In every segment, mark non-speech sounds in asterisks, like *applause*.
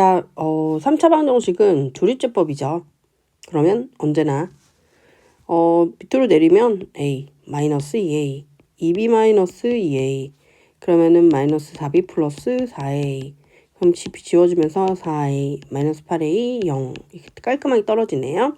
자, 어, 3차 방정식은 조리제법이죠. 그러면 언제나 어, 밑으로 내리면 a 마이너스 2a 2b 마이너스 2a 그러면은 마이너스 4b 플러스 4a 그럼 지, 지워지면서 4a 마이너스 8a 0 이렇게 깔끔하게 떨어지네요.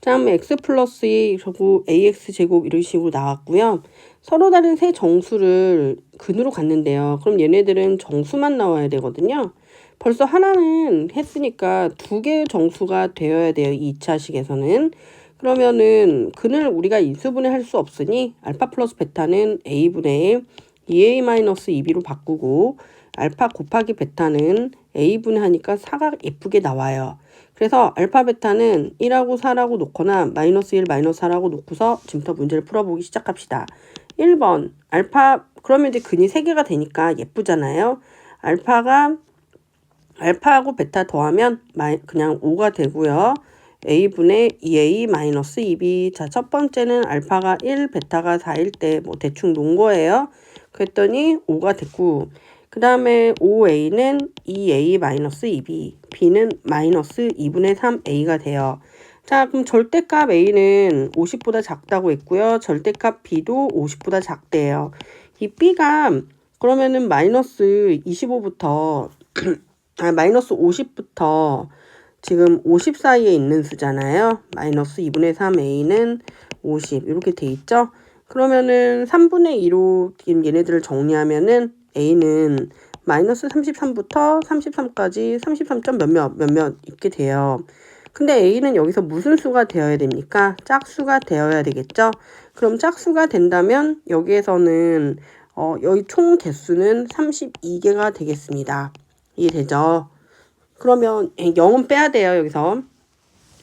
자, 그럼 x 플러스 2 저거 ax 제곱 이런 식으로 나왔고요. 서로 다른 세 정수를 근으로 갔는데요. 그럼 얘네들은 정수만 나와야 되거든요. 벌써 하나는 했으니까 두 개의 정수가 되어야 돼요. 이 2차식에서는. 그러면은 근을 우리가 인수분해 할 수 없으니 알파 플러스 베타는 a분의 2a-2b로 바꾸고 알파 곱하기 베타는 a분의 하니까 사각 예쁘게 나와요. 그래서 알파 베타는 1하고 4라고 놓거나 마이너스 1, 마이너스 4라고 놓고서 지금부터 문제를 풀어보기 시작합시다. 1번 알파 그러면 이제 근이 3개가 되니까 예쁘잖아요. 알파가 알파하고 베타 더하면 마이, 그냥 5가 되고요. a분의 2a 마이너스 2b 자 첫 번째는 알파가 1 베타가 4일 때 뭐 대충 놓은 거예요. 그랬더니 5가 됐고 그 다음에 5a는 2a 마이너스 2b b는 마이너스 2분의 3a가 돼요. 자 그럼 절대값 a는 50보다 작다고 했고요. 절대값 b도 50보다 작대요. 이 b가 그러면은 마이너스 25부터 *clears throat* 아, 마이너스 50부터 지금 50 사이에 있는 수잖아요. 마이너스 2분의 3a는 50 이렇게 돼 있죠. 그러면은 3분의 2로 지금 얘네들을 정리하면은 a는 마이너스 33부터 33까지 33점 몇몇 몇몇 있게 돼요. 근데 a는 여기서 무슨 수가 되어야 됩니까? 짝수가 되어야 되겠죠? 그럼 짝수가 된다면 여기에서는 어, 여기 총 개수는 32개가 되겠습니다. 이해되죠? 그러면 0은 빼야 돼요, 여기서.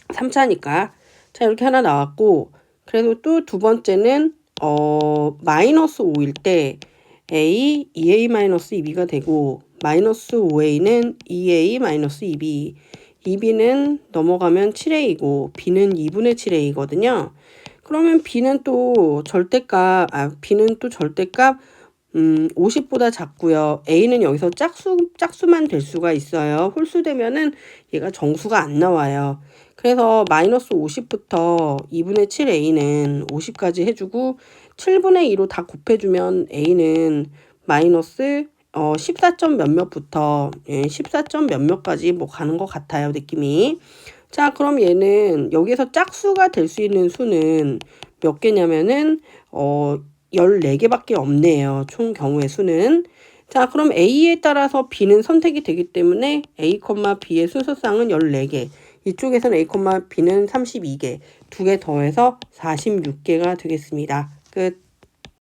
3차니까. 자, 이렇게 하나 나왔고, 그래도 또 두 번째는, 어, 마이너스 5일 때 a, 2a 마이너스 2b가 되고, 마이너스 5a는 2a 마이너스 2b, 2b는 넘어가면 7a이고, b는 2분의 7a거든요. 그러면 b는 또 절대값, 아, b는 또 절대값, 음, 50보다 작고요. A는 여기서 짝수, 짝수만 될 수가 있어요. 홀수 되면은 얘가 정수가 안 나와요. 그래서 마이너스 50부터 2분의 7A는 50까지 해주고 7분의 2로 다 곱해주면 A는 마이너스 어, 14점 몇몇부터 예, 14점 몇몇까지 뭐 가는 것 같아요. 느낌이. 자, 그럼 얘는 여기에서 짝수가 될 수 있는 수는 몇 개냐면은 어 14개밖에 없네요. 총 경우의 수는. 자, 그럼 A에 따라서 B는 선택이 되기 때문에 A, B의 순서쌍은 14개. 이쪽에서는 A, B는 32개. 두 개 더해서 46개가 되겠습니다. 끝.